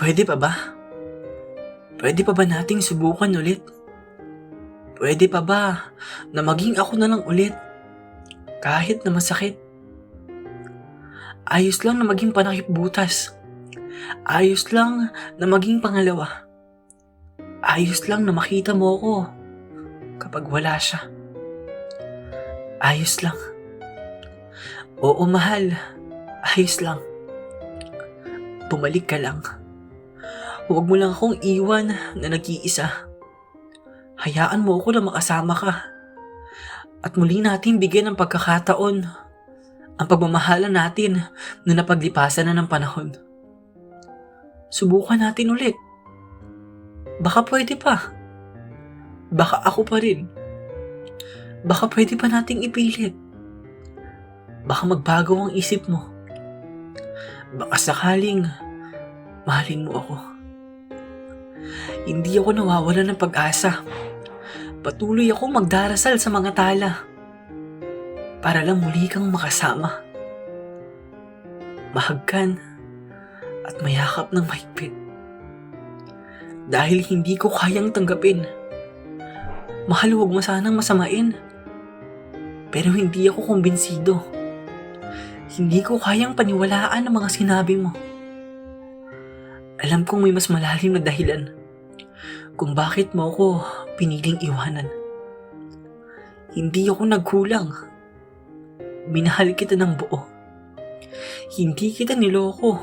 Pwede pa ba? Pwede pa ba nating subukan ulit? Pwede pa ba na maging ako na lang ulit? Kahit na masakit. Ayos lang na maging panakip butas. Ayos lang na maging pangalawa. Ayos lang na makita mo ako kapag wala siya. Ayos lang. Oo, mahal. Ayos lang. Bumalik ka lang. Huwag mo lang akong iwan na nag-iisa. Hayaan mo ako na makasama ka. At muli natin bigyan ng pagkakataon ang pagmamahala natin na napaglipasan na ng panahon. Subukan natin ulit. Baka pwede pa. Baka ako pa rin. Baka pwede pa nating ipilit. Baka magbago ang isip mo. Baka sakaling mahalin mo ako. Hindi ako nawawala ng pag-asa. Patuloy ako magdarasal sa mga tala. Para lang muli kang makasama. Mahagkan at mayakap ng mahigpit. Dahil hindi ko kayang tanggapin. Mahal huwag mo sanang masamain. Pero hindi ako kumbinsido. Hindi ko kayang paniwalaan ang mga sinabi mo. Alam kong may mas malalim na dahilan kung bakit mo ako piniling iwanan. Hindi ako nagkulang. Minahal kita ng buo. Hindi kita niloko.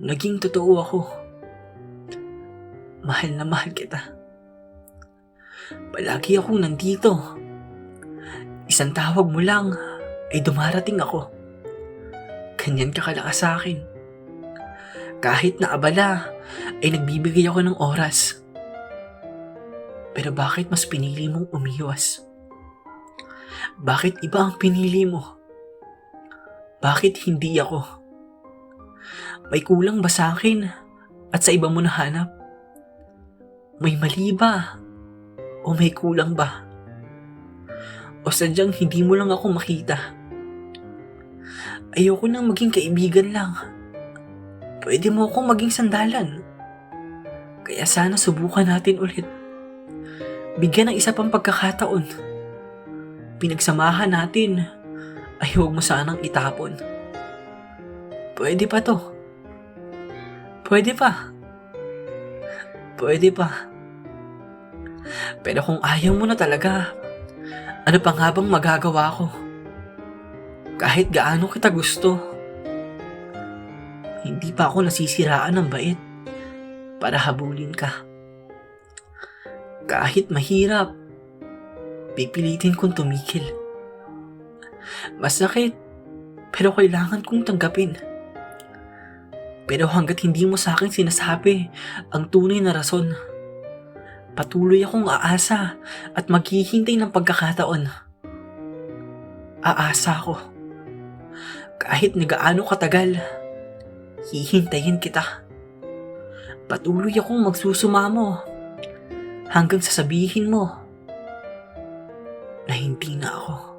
Naging totoo ako. Mahal na mahal kita. Palagi akong nandito. Isang tawag mo lang ay dumarating ako. Ganyan ka kalakas sa akin. Kahit na abala, ay nagbibigay ako ng oras. Pero bakit mas pinili mong umiwas? Bakit iba ang pinili mo? Bakit hindi ako? May kulang ba sa akin at sa iba mo nahanap? May mali ba? O may kulang ba? O sadyang hindi mo lang ako makita? Ayoko nang maging kaibigan lang. Pwede mo akong maging sandalan. Kaya sana subukan natin ulit. Bigyan ng isa pang pagkakataon. Pinagsamahan natin ay huwag mo sanang itapon. Pwede pa to. Pwede pa. Pwede pa. Pero kung ayaw mo na talaga, ano pa nga bang magagawa ko? Kahit gaano kita gusto, hindi pa ako nasisiraan ng bait para habulin ka. Kahit mahirap, pipilitin kong tumikil. Masakit, pero kailangan kong tanggapin. Pero hanggat hindi mo sa akin sinasabi ang tunay na rason, patuloy akong aasa at maghihintay ng pagkakataon. Aasa ako. Kahit na gaano katagal, hihintayin kita. Patuloy akong magsusumamo hanggang sasabihin mo na hindi na ako.